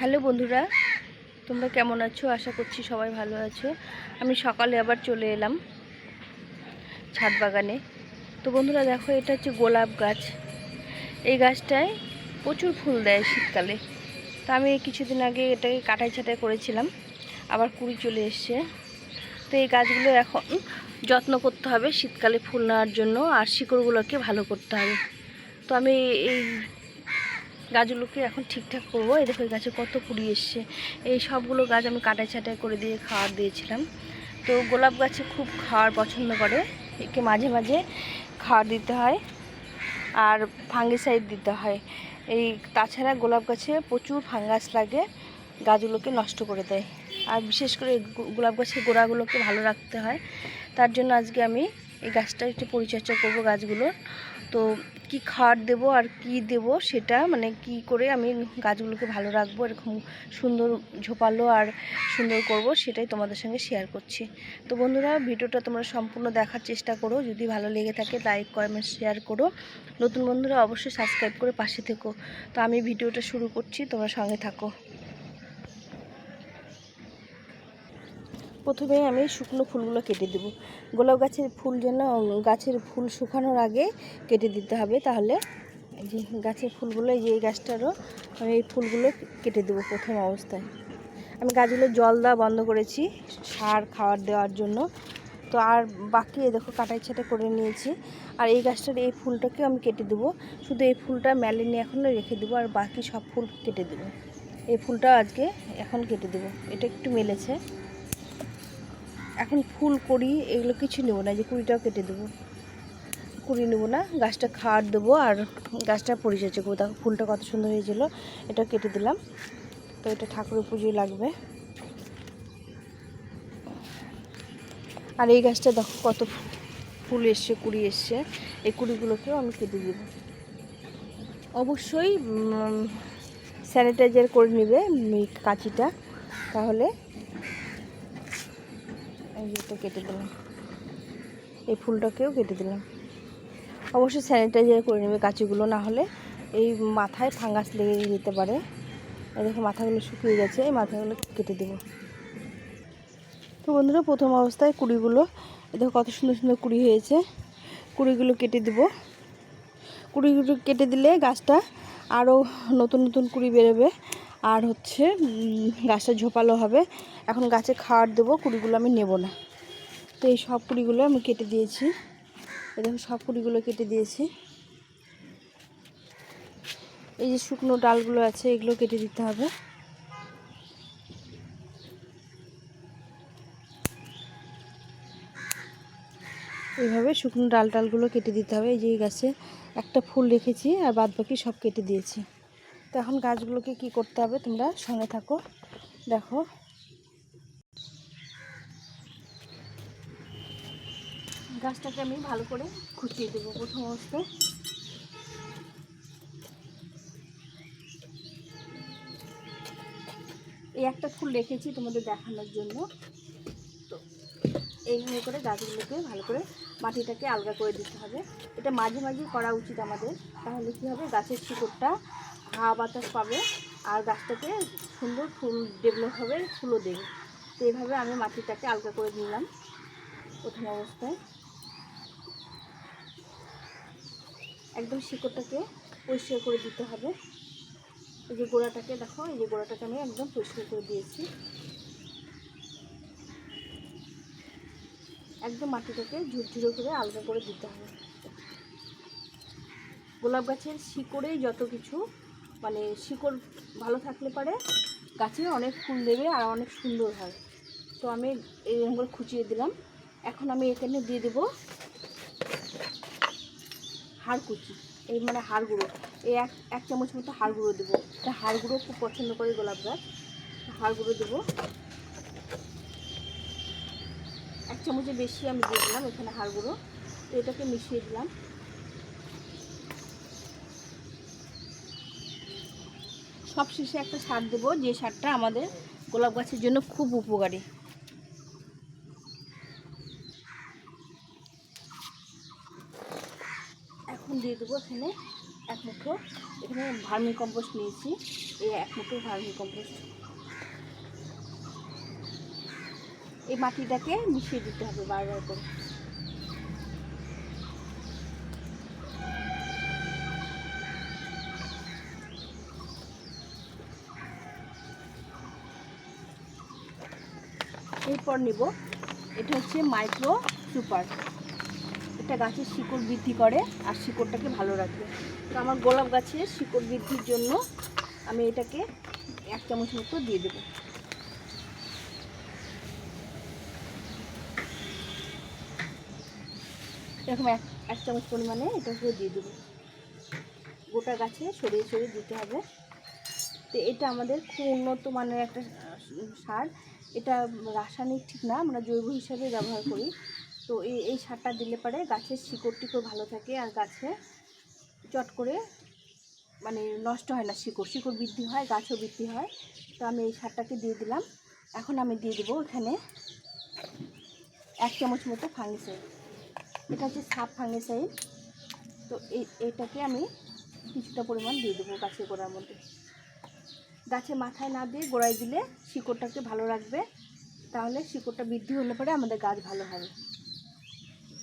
Hello বন্ধুরা, তোমরা কেমন আছো? আশা করছি সবাই ভালো আছো। আমি সকালে আবার চলে এলাম ছাদ বাগানে। তো বন্ধুরা, দেখো, এটা হচ্ছে গোলাপ গাছ। এই গাছটায় প্রচুর ফুল দেয় শীতকালে। তো আমি কিছুদিন আগে এটাকে কাটাই ছাটাই করেছিলাম, আবার কুড়ি চলে এসছে। তো এই গাছগুলো এখন যত্ন করতে হবে শীতকালে ফুল নেওয়ার জন্য, আর শিকড়গুলোকে ভালো করতে হবে। তো আমি এই গাছগুলোকে এখন ঠিকঠাক করব। এই দেখো গাছে কত কুড়ি এসছে। এই সবগুলো গাছ আমি কাটাই ছাটাই করে দিয়ে খাওয়ার দিয়েছিলাম। তো গোলাপ গাছে খুব খাওয়ার পছন্দ করে। একে মাঝে মাঝে খাওয়ার দিতে হয় আর ফাঙ্গিসাইড দিতে হয়। এই তাছাড়া গোলাপ গাছে প্রচুর ফাঙ্গাস লাগে, গাছগুলোকে নষ্ট করে দেয়। আর বিশেষ করে গোলাপ গাছের গোড়াগুলোকে ভালো রাখতে হয়। তার জন্য আজকে আমি এই গাছটা একটু পরিচর্যা করব গাছগুলোর। তো কি খাবার দেব আর কি দেব সেটা মানে কি করে আমি গাছগুলোকে ভালো রাখব, এরকম সুন্দর ঝোপালো আর সুন্দর করব সেটাই তোমাদের সঙ্গে শেয়ার করছি। তো বন্ধুরা, ভিডিওটা তোমরা সম্পূর্ণ দেখার চেষ্টা করো, যদি ভালো লেগে থাকে লাইক কমেন্ট শেয়ার করো। নতুন বন্ধুরা অবশ্যই সাবস্ক্রাইব করে পাশে থেকো। তো আমি ভিডিওটা শুরু করছি, তোমরা সঙ্গে থাকো। প্রথমে আমি শুকনো ফুলগুলো কেটে দেবো। গোলাপ গাছের ফুল যেন, গাছের ফুল শুকানোর আগে কেটে দিতে হবে। তাহলে যে গাছের ফুলগুলো যে এই গাছটারও আমি এই ফুলগুলো কেটে দেবো প্রথম অবস্থায়। আমি গাছগুলো জল দেওয়া বন্ধ করেছি, সার খাবার দেওয়ার জন্য। তো আর বাকি দেখো কাটাই ছাটা করে নিয়েছি। আর এই গাছটার এই ফুলটাকে আমি কেটে দেবো। শুধু এই ফুলটা মেলে নিয়ে এখন রেখে দেবো, আর বাকি সব ফুল কেটে দেবো। এই ফুলটা আজকে এখন কেটে দেবো। এটা একটু মেলেছে। এখন ফুল করি, এগুলো কিছু নেব না যে কুড়িটাও কেটে দেবো। কুড়ি নেব না, গাছটা খাওয়ার দেবো, আর গাছটা পরিচর্যা করব। দেখো, ফুলটা কত সুন্দর হয়েছিল, এটা কেটে দিলাম। তো এটা ঠাকুরের পুজোয় লাগবে। আর এই গাছটা দেখো, কত ফুল এসছে, কুড়ি এসছে। এই কুড়িগুলোকেও আমি কেটে দেবো। অবশ্যই স্যানিটাইজার করে নেবে কাঁচিটা। তাহলে কেটে দিলাম। এই ফুলটাকেও কেটে দিলাম। অবশ্যই স্যানিটাইজার করে নেবে কাঁচিগুলো, না হলে এই মাথায় ফাঙ্গাস লেগে যেতে পারে। দেখো মাথাগুলো শুকিয়ে গেছে, এই মাথাগুলো কেটে দেবো। তো বন্ধুরা, প্রথম অবস্থায় কুড়িগুলো দেখো কত সুন্দর সুন্দর কুড়ি হয়েছে। কুড়িগুলো কেটে দেবো। কুড়িগুলো কেটে দিলে গাছটা আরও নতুন নতুন কুড়ি বেরোবে। আর হচ্ছে গাছটা ঝোপালো হবে। এখন গাছে খাওয়ার দেবো, কুড়িগুলো আমি নেব না। তো এই সব কুড়িগুলো আমি কেটে দিয়েছি। এই সব কুড়িগুলো কেটে দিয়েছি। এই যে শুকনো ডালগুলো আছে, এগুলো কেটে দিতে হবে। এইভাবে শুকনো ডাল ডালগুলো কেটে দিতে হবে। এই যে এই গাছে একটা ফুল রেখেছি আর বাদ বাকি সব কেটে দিয়েছি। তো এখন গাছগুলোকে কি করতে হবে তোমরা সঙ্গে থাকো। দেখো গাছটাকে আমি ভালো করে খুঁচিয়ে দেবো প্রথম অবস্থায়। এই একটা ফুল রেখেছি তোমাদের দেখানোর জন্য। তো এইভাবে করে গাছগুলোকে ভালো করে মাটিটাকে আলগা করে দিতে হবে। এটা মাঝে মাঝে করা উচিত আমাদের। তাহলে কী হবে? গাছের শিকড়টা হাওয়া বাতাস পাবে আর গাছটাকে সুন্দর ফুল ডেভেলপ হবে, ফুলও দেবে। তো এইভাবে আমি মাটিটাকে আলগা করে নিলাম প্রথম অবস্থায়। একদম শিকড়টাকে পরিষ্কার করে দিতে হবে। এই যে গোড়াটাকে দেখো, এই যে গোড়াটাকে আমি একদম পরিষ্কার করে দিয়েছি। একদম মাটিটাকে ঝুরঝুরো করে আলগা করে দিতে হবে। গোলাপ গাছের শিকড়েই যত কিছু মানে শিকড় ভালো থাকলে পারে, গাছে অনেক ফুল দেবে আর অনেক সুন্দর হয়। তো আমি এরকম করে খুঁচিয়ে দিলাম। এখন আমি এখানে দিয়ে দেবো হাড় কুচি, এই মানে হাড় গুঁড়ো। এই এক এক চামচ মতো হাড় গুঁড়ো দেবো। এটা হাড় গুঁড়ো খুব পছন্দ করে গোলাপ গাছ। হাড় গুঁড়ো দেবো। এক চামচের বেশি আমি দিয়ে দিলাম এখানে হাড় গুঁড়ো। তো এটাকে মিশিয়ে দিলাম। সব শেষে একটা সার দেবো। যে সারটা আমাদের গোলাপ গাছের জন্য খুব উপকারী এখন দিয়ে দেবো এখানে এক মুঠো। এখানে ভার্মি কম্পোস্ট নিয়েছি। এই এক মুঠো ভার্মি কম্পোস্ট। এই মাটিটাকে মিশিয়ে দিতে হবে বারবার করে। এরপর নিব। এটা হচ্ছে মাইক্রো সুপার। এটা গাছের শিকড় বৃদ্ধি করে আর শিকড়টাকে ভালো রাখবে তো আমার গোলাপ গাছের শিকড় বৃদ্ধির জন্য আমি এটাকে এক চামচ মতো দিয়ে দেবো। এরকম এক এক চামচ পরিমাণে এটাকে দিয়ে দেবো। গোটা গাছে সরিয়ে সরিয়ে দিতে হবে। তো এটা আমাদের খুব উন্নত মানের একটা সার। এটা রাসায়নিক ঠিক না, আমরা জৈব হিসাবে ব্যবহার করি। তো এই এই সারটা দিলে পরে গাছের শিকড় টিকড় ভালো থাকে আর গাছে চট করে মানে নষ্ট হয় না শিকড় শিকড় বৃদ্ধি হয়, গাছও বৃদ্ধি হয়। তো আমি এই সারটাকে দিয়ে দিলাম। এখন আমি দিয়ে দেবো এখানে এক চামচ মতো ফাঙ্গিসাইড। এটা হচ্ছে সাপ ফাঙ্গিসাইড। তো এই, এটাকে আমি কিছুটা পরিমাণ দিয়ে দেবো গাছের গোড়ার মধ্যে। গাছে মাথায় না দিয়ে গোড়ায় দিলে শিকড়টাকে ভালো রাখবে। তাহলে শিকড়টা বৃদ্ধি হলে পরে আমাদের গাছ ভালো হবে।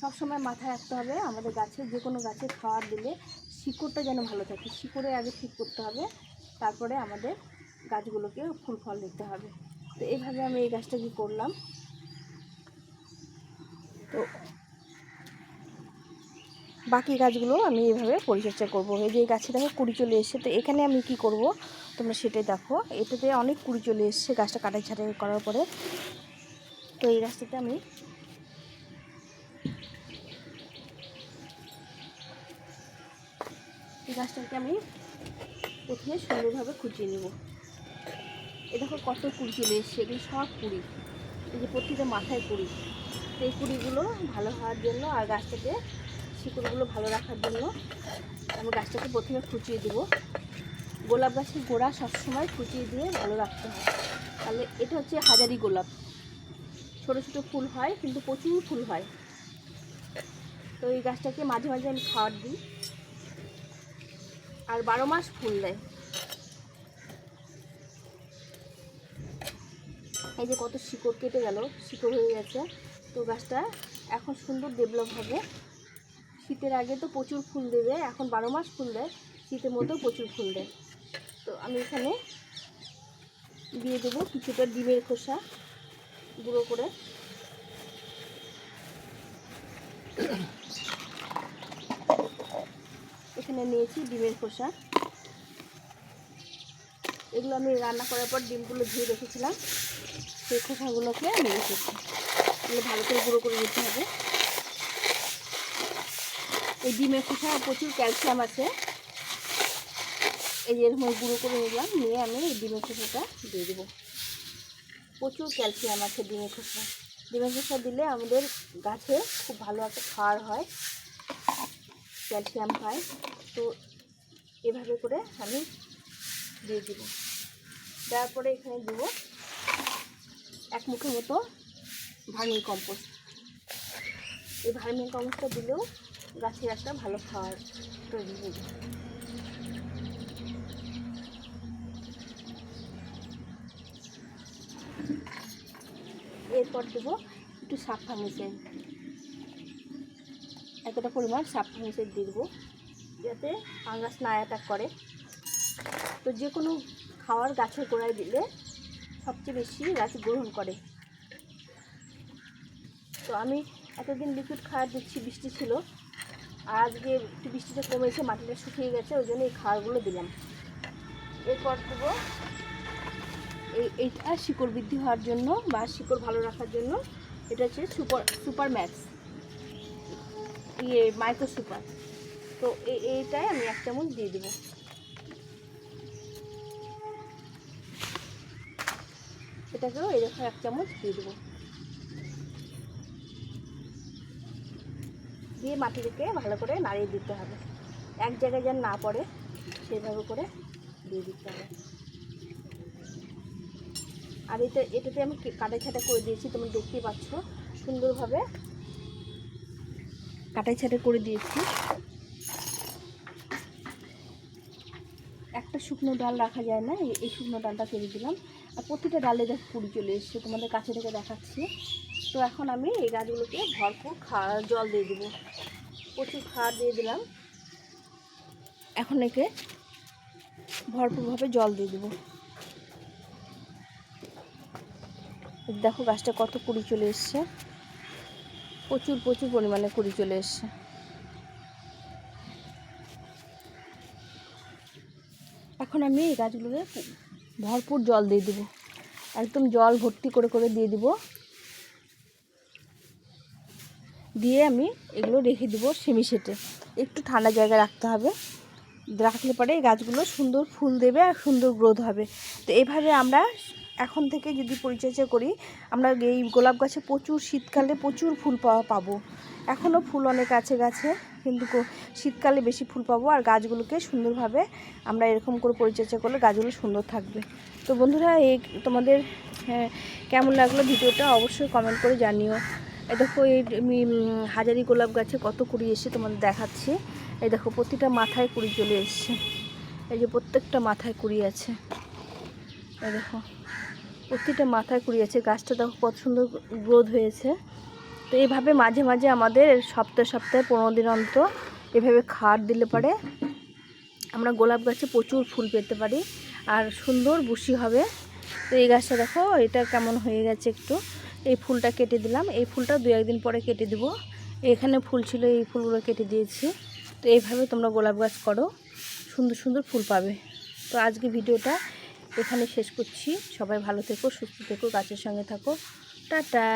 সবসময় মাথায় রাখতে হবে আমাদের গাছে যে কোনো গাছে খাবার দিলে শিকড়টা যেন ভালো থাকে। শিকড়ে আগে ঠিক করতে হবে, তারপরে আমাদের গাছগুলোকে ফুল ফল দিতে হবে। তো এইভাবে আমি এই গাছটা কি করলাম। তো বাকি গাছগুলো আমি এইভাবে পরিচর্যা করব। এই যে গাছে দেখো কুড়ি চলে এসছে, তো এখানে আমি কি করব? তোমরা সেটাই দেখো। এটাতে অনেক কুড়ি চলে এসছে গাছটা কাটাই ছাটাই করার পরে। তো এই গাছটাতে আমি গাছটাকে আমি প্রথমে সুন্দরভাবে খুঁচিয়ে নেব। এ দেখো কত কুড়ি চলে এসছে, এগুলো সব কুড়ি। এই যে প্রতিটা মাথায় কুড়ি। এই কুড়িগুলো ভালো হওয়ার জন্য আর গাছটাকে শিকড়গুলো ভালো রাখার জন্য আমি গাছটাকে প্রথমে খুঁচিয়ে দেবো। গোলাপ গাছের গোড়া সবসময় খুঁচিয়ে দিয়ে ভালো রাখতে হয়। তাহলে এটা হচ্ছে হাজারি গোলাপ। ছোট ছোট ফুল হয়, কিন্তু প্রচুর ফুল হয়। তো এই গাছটাকে মাঝে মাঝে আমি খাওয়ার দিই। আর বারো মাস ফুল দেয়। এই যে কত শিকড় কেটে গেল, শিকড় হয়ে গেছে। তো গাছটা এখন সুন্দর ডেভেলপ হবে। শীতের আগে তো প্রচুর ফুল দেবে, এখন বারো মাস ফুল দেয়, শীতের মধ্যেও প্রচুর ফুল দেয়। তো আমি এখানে দিয়ে দেবো কিছুটা ডিমের খোসা গুঁড়ো করে। এখানে নিয়েছি ডিমের খোসা। এগুলো আমি রান্না করার পর ডিমগুলো ধুয়ে রেখেছিলাম। সেই খোসাগুলোকে আমি রেখেছি। এগুলো ভালো করে গুঁড়ো করে নিতে হবে। এই ডিমের খোসা প্রচুর ক্যালসিয়াম আছে। এই এরকম গুঁড়ো করে নিলাম, নিয়ে আমি এই ডিমের খোসাটা দিয়ে দেবো। প্রচুর ক্যালসিয়াম আছে ডিমের খোসা। ডিমের খোসা দিলে আমাদের গাছে খুব ভালো একটা খাওয়ার হয়, ক্যালসিয়াম পায় তো এভাবে করে আমি দিয়ে দিব। দেওয়ার পরে এখানে দেবো এক মুঠো মতো ভার্মি কম্পোস্ট। এই ভার্মি কম্পোস্টটা দিলেও গাছের একটা ভালো খাওয়ার তৈরি হয়ে যায় এরপর দেবো একটু সাপ ফার্মিসেন এতটা পরিমাণ সাপ ফার্মিসেন দিয়ে দেবো। যাতে ফাঙ্গাস না অ্যাটাক করে। তো যে কোনো খাওয়ার গাছের গোড়ায় দিলে সবচেয়ে বেশি গাছ গ্রহণ করে। তো আমি এতদিন লিকুইড খাওয়ার দিচ্ছি বৃষ্টি ছিল আর আজকে একটু বৃষ্টিটা কমেছে, মাটিটা শুকিয়ে গেছে, ওই জন্য এই খাওয়ারগুলো দিলাম। এরপর দেবো এই এইটা শিকড় বৃদ্ধি হওয়ার জন্য বা শিকড় ভালো রাখার জন্য, এটা হচ্ছে সুপার সুপার ম্যাক্স। ইয়ে মাইক্রো সুপার। তো এই এইটাই আমি এক চামচ দিয়ে দেবো। এটাকেও এরকম এক চামচ দিয়ে দেবো। দিয়ে মাটিটাকে ভালো করে নাড়িয়ে দিতে হবে। এক জায়গায় যেন না পড়ে, সেভাবে করে দিয়ে দিতে হবে। আর এটা এটাতে আমি কাটাই ছাটা করে দিয়েছি, তোমরা দেখতেই পাচ্ছ। সুন্দরভাবে কাটাই ছাটা করে দিয়েছি একটা শুকনো ডাল রাখা যায় না? এই- শুকনো ডালটা কেটে দিলাম। আর প্রতিটা ডালে দেখ কুড়ি চলে এসছে, তোমাদের কাছে থেকে দেখাচ্ছি। তো এখন আমি এই গাছগুলোকে ভরপুর খা জল দিয়ে দেবো। প্রচুর খাওয়ার দিয়ে দিলাম। এখন একে ভরপুরভাবে জল দিয়ে দেবো। দেখো গাছটা কত কুড়ি চলে এসছে। প্রচুর প্রচুর পরিমাণে কুড়ি চলে এসছে। এখন আমি এই গাছগুলোকে ভরপুর জল দিয়ে দেবো। একদম জল ভর্তি করে করে দিয়ে দিব। দিয়ে আমি এগুলো রেখে দেবো সেমি সেটে। একটু ঠান্ডা জায়গায় রাখতে হবে। রাখলে পরে এই গাছগুলো সুন্দর ফুল দেবে আর সুন্দর গ্রোথ হবে। তো এভাবে আমরা এখন থেকে যদি পরিচর্যা করি, আমরা এই গোলাপ গাছে প্রচুর শীতকালে প্রচুর ফুল পাওয়া পাবো। এখনও ফুল অনেক আছে গাছে, কিন্তু শীতকালে বেশি ফুল পাবো আর গাছগুলোকে সুন্দরভাবে আমরা এরকম করে পরিচর্যা করলে গাছগুলো সুন্দর থাকবে। তো বন্ধুরা এই তোমাদের কেমন লাগল ভিডিওটা অবশ্যই কমেন্ট করে জানিও। এই দেখো, এই হাজারি গোলাপ গাছে কত কুড়ি এসে তোমাদের দেখাচ্ছি। এই দেখো, প্রতিটা মাথায় কুড়ি চলে এসছে। এই যে প্রত্যেকটা মাথায় কুড়ি আছে। এই দেখো। প্রতিটা মাথায় কুড়িয়েছে। গাছটা দেখো কত সুন্দর গ্রোথ হয়েছে। তো এইভাবে মাঝে মাঝে আমাদের সপ্তাহে সপ্তাহে পনেরো দিন অন্তর এভাবে খাট দিলে পরে আমরা গোলাপ গাছে প্রচুর ফুল পেতে পারি আর সুন্দর বুশি হবে। তো এই গাছটা দেখো, এটা কেমন হয়ে গেছে একটু। এই ফুলটা কেটে দিলাম। এই ফুলটা দু একদিন পরে কেটে দেবো। এখানে ফুল ছিল, এই ফুলগুলো কেটে দিয়েছি। তো এইভাবে তোমরা গোলাপ গাছ করো। সুন্দর সুন্দর ফুল পাবে। তো আজকে ভিডিওটা এখানে শেষ করছি। সবাই ভালো থেকো সুস্থ থেকো গাছের সঙ্গে থাকো। টাটা!